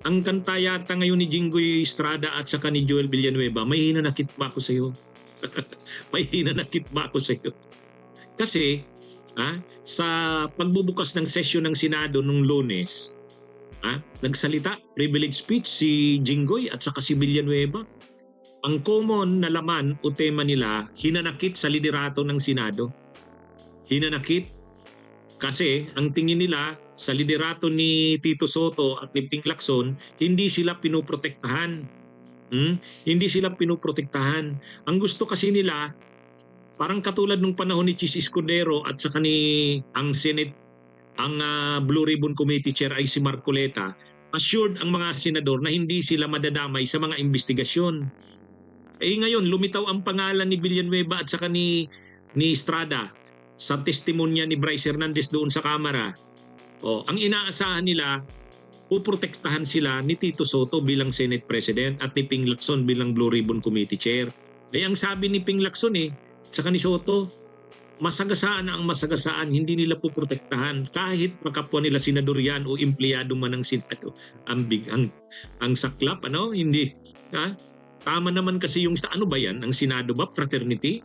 ang kanta yata ngayon ni Jinggoy Estrada at saka ni Joel Villanueva, may hinanakit ba ako sa'yo? may hinanakit ba ako sa'yo? Kasi, ah, sa pagbubukas ng sesyon ng Senado nung lunes, ah, nagsalita, privilege speech si Jinggoy at saka si Villanueva. Ang common na laman o tema nila, hinanakit sa liderato ng Senado. Hinanakit kasi ang tingin nila sa liderato ni Tito Soto at ni Ping Lacson, hindi sila pinoprotektahan. Hmm? Hindi sila pinoprotektahan. Ang gusto kasi nila, parang katulad nung panahon ni Chis Escudero at saka ni ang Senate, ang ah, Blue Ribbon Committee Chair ay si Marcoleta, assured ang mga senador na hindi sila madadamay sa mga investigasyon. Eh ngayon, lumitaw ang pangalan ni Villanueva at saka ni, ni Estrada sa testimonya ni Bryce Hernandez doon sa Kamara. O, ang inaasahan nila, puprotektahan sila ni Tito Soto bilang Senate President at ni Ping Lacson bilang Blue Ribbon Committee Chair. Eh ang sabi ni Ping Lacson eh, at saka ni Soto, masagasaan na ang masagasaan, hindi nila puprotektahan kahit makapwa nila senador yan o empleyado man ng Senado. Ang big, ang, ang saklap, ano? Hindi. Ha? Tama naman kasi yung sa ano ba yan? Ang Senado ba? Fraternity?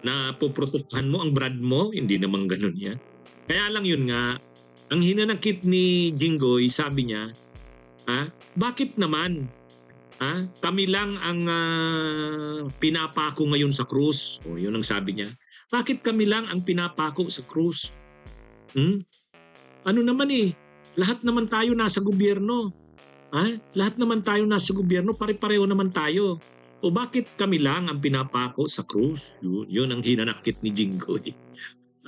Na puprotektahan mo ang brad mo? Hindi naman ganun yan. Kaya lang yun nga, ang hinanakit ni Jinggoy, sabi niya, ha, bakit naman ha, kami lang ang ah, pinapako ngayon sa krus? O yun ang sabi niya. Bakit kami lang ang pinapako sa krus? Hmm? Ano naman eh, lahat naman tayo nasa gobyerno. Ha? Lahat naman tayo nasa gobyerno, pare-pareho naman tayo. O bakit kami lang ang pinapako sa krus? Yun, yun ang hinanakit ni Jinggoy.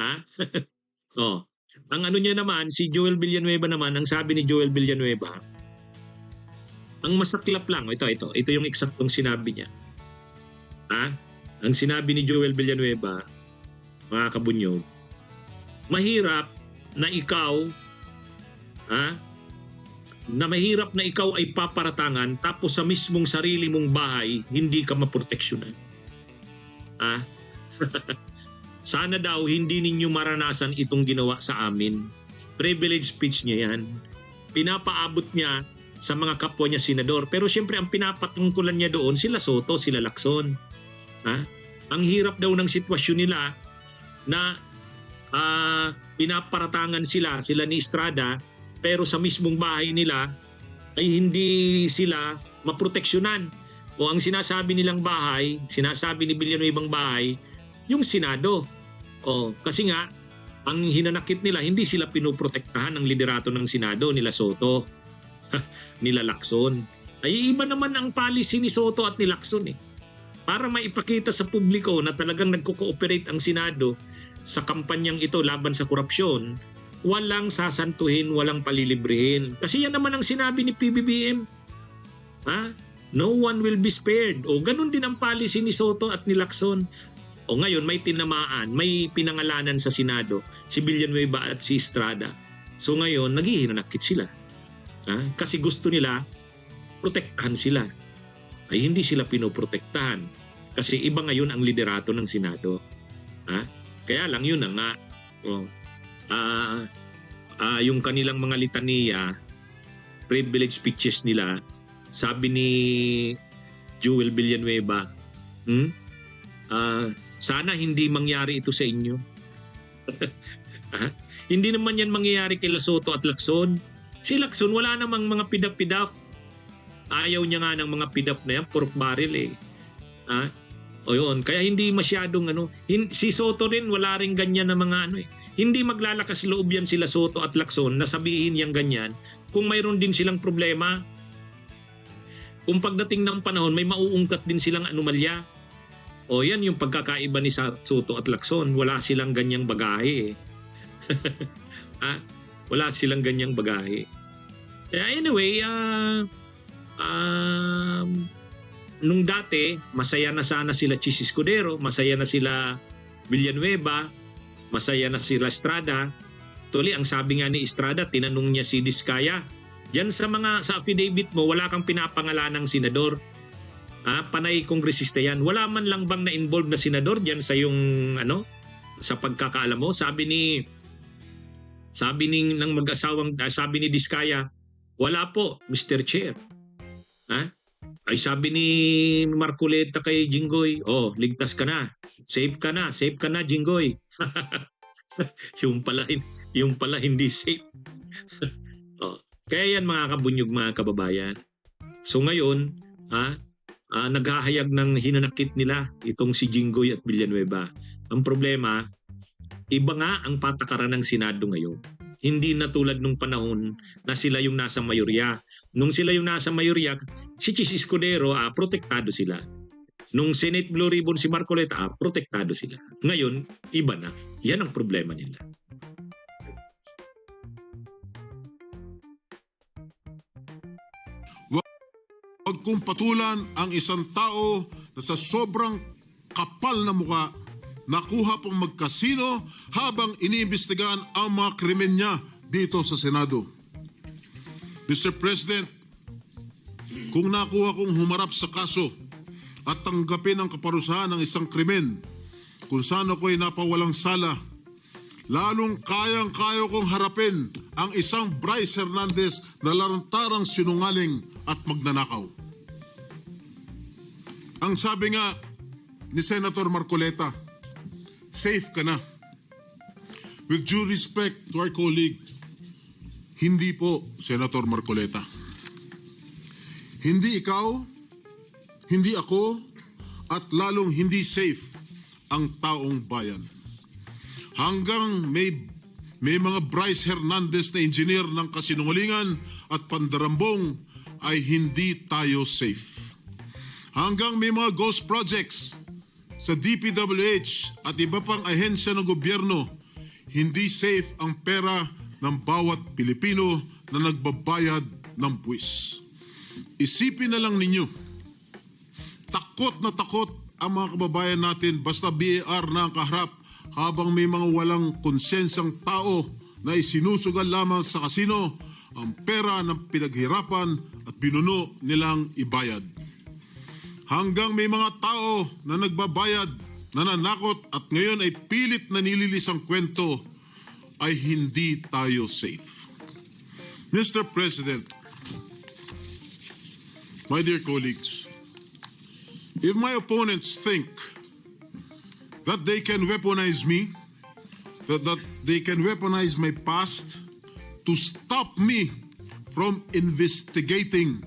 ha? oh. Ang ano niya naman, si Joel Villanueva naman, ang sabi ni Joel Villanueva, ang masaklap lang, ito, ito, ito yung eksaktong sinabi niya. Ha? Ang sinabi ni Joel Villanueva, mga kabunyog, mahirap na ikaw, ha? Na mahirap na ikaw ay paparatangan tapos sa mismong sarili mong bahay, hindi ka maproteksyonan. Ha? Sana daw hindi ninyo maranasan itong ginawa sa amin. Privilege speech niya yan. Pinapaabot niya sa mga kapwa niya senador. Pero siyempre ang pinapatungkulan niya doon, sila Soto, sila Lacson. Ha? Ang hirap daw ng sitwasyon nila na ah, pinaparatangan sila, sila ni Estrada, pero sa mismong bahay nila ay hindi sila maproteksyonan. O ang sinasabi nilang bahay, sinasabi ni Villanueva bahay, yung Senado. O, kasi nga, ang hinanakit nila, hindi sila pinoprotektahan ng liderato ng Senado nila Soto, nila Lacson. Ay iba naman ang policy ni Soto at ni Lacson eh. Para maipakita sa publiko na talagang nagko-cooperate ang Senado sa kampanyang ito laban sa korupsyon, walang sasantuhin, walang palilibrihin. Kasi yan naman ang sinabi ni PBBM. Ha? No one will be spared. O ganun din ang policy ni Soto at ni Lacson. O ngayon may tinamaan, may pinangalanan sa Senado si Villanueva at si Estrada. So ngayon naghihinanakit sila. Ha? Kasi gusto nila protektahan sila. Ay hindi sila pinoprotektahan. Kasi iba ngayon ang liderato ng Senado. Ha? Kaya lang yun na nga. O, ah ah, yung kanilang mga litania, privilege speeches nila, sabi ni Joel Villanueva, hmm? Ah, sana hindi mangyari ito sa inyo. Hindi naman yan mangyayari kay Lasoto at Lacson. Si Lacson wala namang mga pidap-pidap. Ayaw niya nga ng mga pidap na yan, pork barrel eh. Ha? O yun, kaya hindi masyadong ano, hin- si Soto rin wala rin ganyan na mga ano eh. Hindi maglalakas loob yan sila Soto at Lacson na sabihin yang ganyan kung mayroon din silang problema. Kung pagdating ng panahon may mauungkat din silang anomalya. O yan yung pagkakaiba ni Soto at Lacson. Wala silang ganyang bagahe eh. ha? Wala silang ganyang bagahe. Kaya anyway, ah um, nung dati, masaya na sana sila Chis Escudero, masaya na sila Villanueva, masaya na sila Estrada. Tuli, ang sabi nga ni Estrada, tinanong niya si Diskaya, Diyan sa mga sa affidavit mo, wala kang pinapangalan ng senador. Ah, panay kongresista yan. Wala man lang bang na-involve na senador diyan sa yung ano sa pagkakaalam mo? Sabi ni sabi ni ng mag-asawang ah, sabi ni Diskaya, Wala po, Mr. Chair. Ha? Ay sabi ni Marcoleta kay Jinggoy, oh, ligtas ka na. Safe ka na, safe ka na, Jinggoy. yung pala, yung pala hindi safe. oh, kaya yan mga kabunyog mga kababayan. So ngayon, ha, ah, naghahayag ng hinanakit nila itong si Jinggoy at Villanueva. Ang problema, iba nga ang patakaran ng Senado ngayon. Hindi na tulad nung panahon na sila yung nasa mayorya. Nung sila yung nasa mayorya, si Chis Escudero, ah, protektado sila. Nung Senate Blue Ribbon si Marcoleta, ah, protektado sila. Ngayon, iba na. Yan ang problema nila. Huwag kong patulan ang isang tao na sa sobrang kapal na muka, nakuha pong magkasino habang iniimbestigahan ang mga krimen niya dito sa Senado. Mr. President, kung nakuha kong humarap sa kaso at tanggapin ang kaparusahan ng isang krimen kung saan ako'y napawalang sala, lalong kayang-kayo kong harapin ang isang Bryce Hernandez na larantarang sinungaling at magnanakaw. Ang sabi nga ni Senator Marcoleta, safe ka na. With due respect to our colleague, hindi po, Senator Marcoleta. Hindi ikaw, hindi ako, at lalong hindi safe ang taong bayan. Hanggang may may mga Bryce Hernandez na engineer ng kasinungalingan at pandarambong ay hindi tayo safe. Hanggang may mga ghost projects sa DPWH at iba pang ahensya ng gobyerno, hindi safe ang pera ng bawat Pilipino na nagbabayad ng buwis. Isipin na lang ninyo, takot na takot ang mga kababayan natin basta BAR na ang kaharap habang may mga walang konsensang tao na isinusugal lamang sa kasino ang pera ng pinaghirapan at binuno nilang ibayad. Hanggang may mga tao na nagbabayad, nananakot at ngayon ay pilit na nililis ang kwento, ay hindi tayo safe. Mr. President, my dear colleagues, if my opponents think that they can weaponize me, that, that they can weaponize my past to stop me from investigating,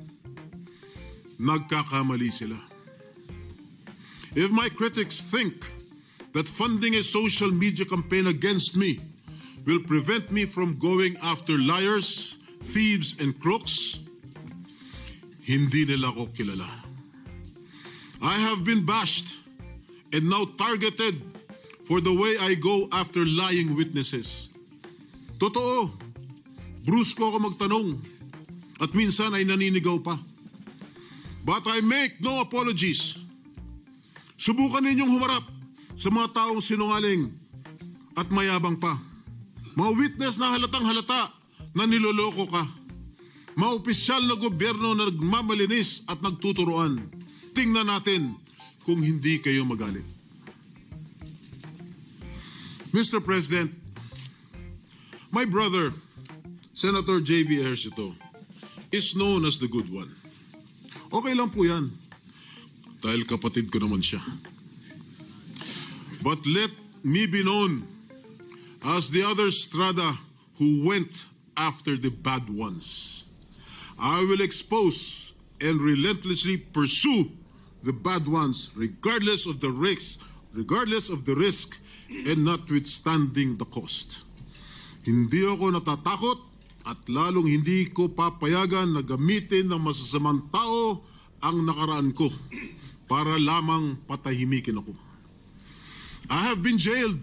nagkakamali sila. If my critics think that funding a social media campaign against me will prevent me from going after liars, thieves, and crooks, hindi nila ako kilala. I have been bashed and now targeted for the way I go after lying witnesses. Totoo, brusko ako magtanong at minsan ay naninigaw pa. But I make no apologies. Subukan ninyong humarap sa mga taong sinungaling at mayabang pa. Mga witness na halatang halata na niloloko ka. Mga opisyal na gobyerno na nagmamalinis at nagtuturoan. Tingnan natin kung hindi kayo magalit. Mr. President, my brother, Senator J.V. Ejercito, is known as the good one. Okay lang po yan. Dahil kapatid ko naman siya. But let me be known as the other strada who went after the bad ones. I will expose and relentlessly pursue the bad ones regardless of the risks, regardless of the risk and notwithstanding the cost. Hindi ako natatakot at lalong hindi ko papayagan na gamitin ng masasamang tao ang nakaraan ko para lamang patahimikin ako. I have been jailed.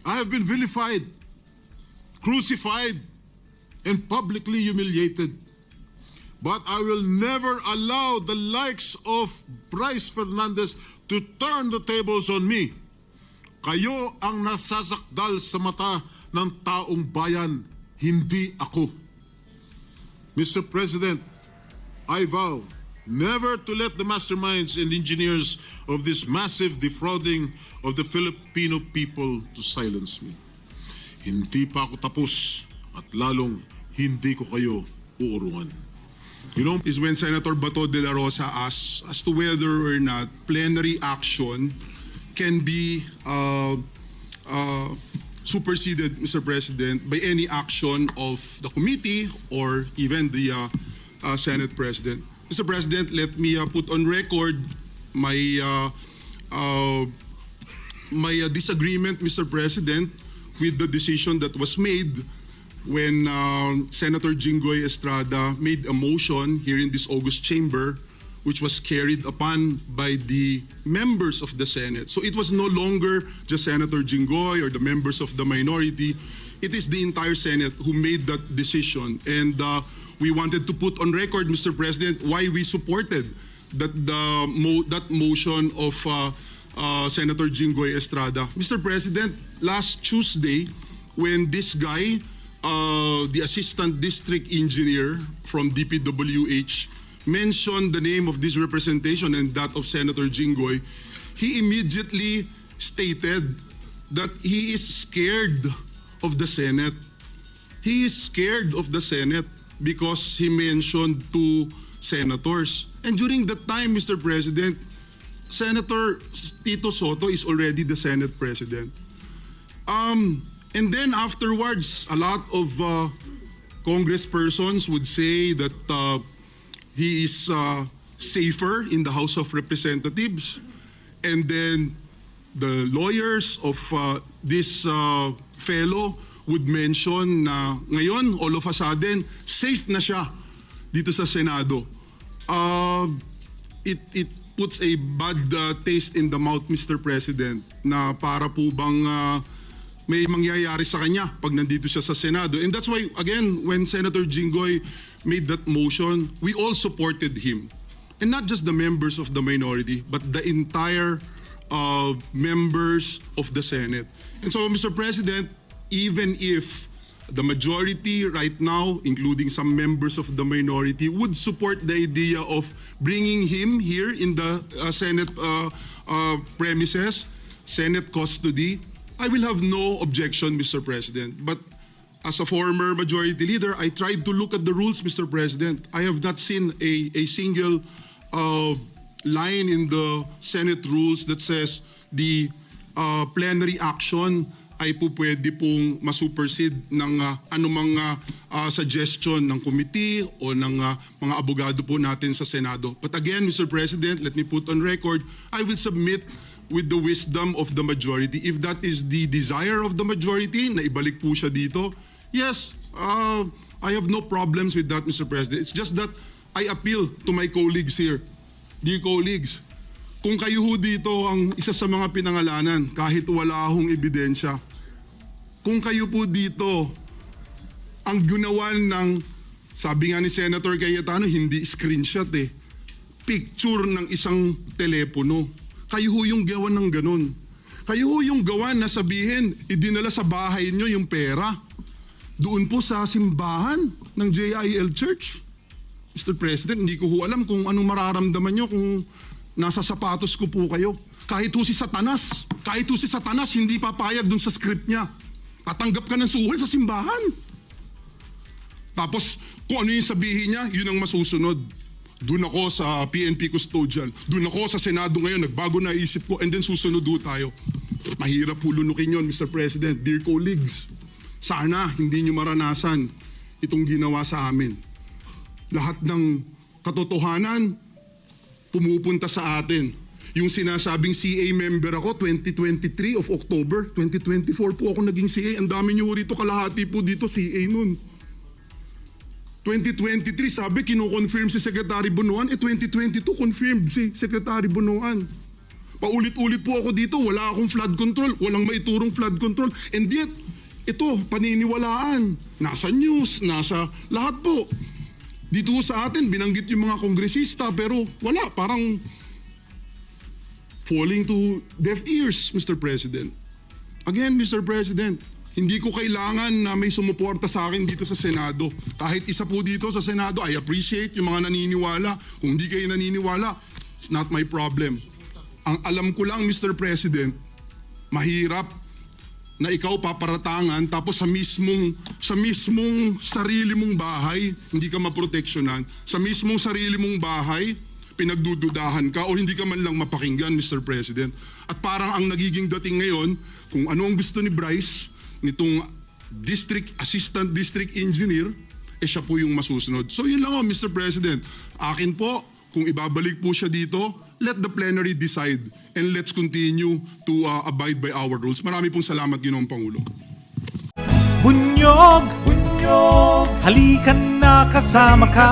I have been vilified, crucified, and publicly humiliated. But I will never allow the likes of Bryce Fernandez to turn the tables on me. Kayo ang nasasakdal sa mata ng taong bayan, hindi ako. Mr. President, I vow never to let the masterminds and engineers of this massive defrauding of the Filipino people to silence me. Hindi pa ako tapos at lalong hindi ko kayo uurungan. You know, is when Senator Bato de la Rosa asks as to whether or not plenary action can be uh, uh, superseded, Mr. President, by any action of the committee or even the uh, uh, Senate President. Mr. President, let me uh, put on record my uh, uh, my uh, disagreement, Mr. President, with the decision that was made when uh, Senator Jinggoy Estrada made a motion here in this August chamber, which was carried upon by the members of the Senate. So it was no longer just Senator Jinggoy or the members of the minority. It is the entire Senate who made that decision. And uh, we wanted to put on record, Mr. President, why we supported that, the mo- that motion of uh, uh, Senator Jinggoy Estrada. Mr. President, last Tuesday, when this guy, uh, the assistant district engineer from DPWH, mentioned the name of this representation and that of Senator Jinggoy, he immediately stated that he is scared of the Senate. He is scared of the Senate because he mentioned two senators. And during that time, Mr. President, Senator Tito Soto is already the Senate President. Um, and then afterwards, a lot of uh, congresspersons would say that uh, he is uh, safer in the House of Representatives. And then the lawyers of uh, this uh, fellow would mention na ngayon, all of a sudden, safe na siya dito sa Senado. Uh, it, it puts a bad uh, taste in the mouth, Mr. President, na para po bang uh, may mangyayari sa kanya pag nandito siya sa Senado. And that's why, again, when Senator Jinggoy made that motion, we all supported him. And not just the members of the minority, but the entire uh, members of the Senate. And so, Mr. President, even if the majority right now, including some members of the minority, would support the idea of bringing him here in the uh, Senate uh, uh, premises, Senate custody, I will have no objection, Mr. President. But as a former majority leader, I tried to look at the rules, Mr. President. I have not seen a, a single uh, line in the Senate rules that says the uh, plenary action ay po pwede pong masupersede ng uh, anumang uh, uh, suggestion ng committee o ng uh, mga abogado po natin sa Senado. But again, Mr. President, let me put on record, I will submit with the wisdom of the majority. If that is the desire of the majority, na ibalik po siya dito, yes, uh, I have no problems with that, Mr. President. It's just that I appeal to my colleagues here. Dear colleagues, kung kayo ho dito ang isa sa mga pinangalanan, kahit wala akong ebidensya, kung kayo po dito ang gunawan ng, sabi nga ni Senator Cayetano, hindi screenshot eh, picture ng isang telepono. Kayo ho yung gawan ng ganun. Kayo ho yung gawan na sabihin, idinala sa bahay nyo yung pera. Doon po sa simbahan ng JIL Church. Mr. President, hindi ko ho alam kung anong mararamdaman nyo kung nasa sapatos ko po kayo. Kahit ho si Satanas, kahit ho si Satanas, hindi papayag dun sa script niya. Tatanggap ka ng suhol sa simbahan. Tapos, kung ano yung sabihin niya, yun ang masusunod. Doon ako sa PNP custodial. Doon ako sa Senado ngayon, nagbago na isip ko, and then susunod do tayo. Mahirap hulunukin yon, Mr. President. Dear colleagues, sana hindi nyo maranasan itong ginawa sa amin. Lahat ng katotohanan, pumupunta sa atin. Yung sinasabing CA member ako, 2023 of October, 2024 po ako naging CA. Ang dami nyo rito, kalahati po dito CA nun. 2023, sabi, kino-confirm si Secretary Bunuan. Eh, 2022, confirmed si Secretary Bunuan. Paulit-ulit po ako dito, wala akong flood control, walang maiturong flood control. And yet, ito, paniniwalaan. Nasa news, nasa lahat po. Dito sa atin, binanggit yung mga kongresista, pero wala, parang falling to deaf ears, Mr. President. Again, Mr. President, hindi ko kailangan na may sumuporta sa akin dito sa Senado. Kahit isa po dito sa Senado, I appreciate yung mga naniniwala. Kung hindi kayo naniniwala, it's not my problem. Ang alam ko lang, Mr. President, mahirap na ikaw paparatangan tapos sa mismong sa mismong sarili mong bahay hindi ka maproteksyonan sa mismong sarili mong bahay pinagdududahan ka o hindi ka man lang mapakinggan Mr. President at parang ang nagiging dating ngayon kung ano ang gusto ni Bryce nitong district assistant district engineer eh siya po yung masusunod so yun lang oh Mr. President akin po kung ibabalik po siya dito let the plenary decide and let's continue to uh, abide by our rules marami pong salamat Ginoong Pangulo Bunyog, bunyog, halikan na kasama ka.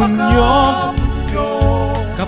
Bunyog, kapag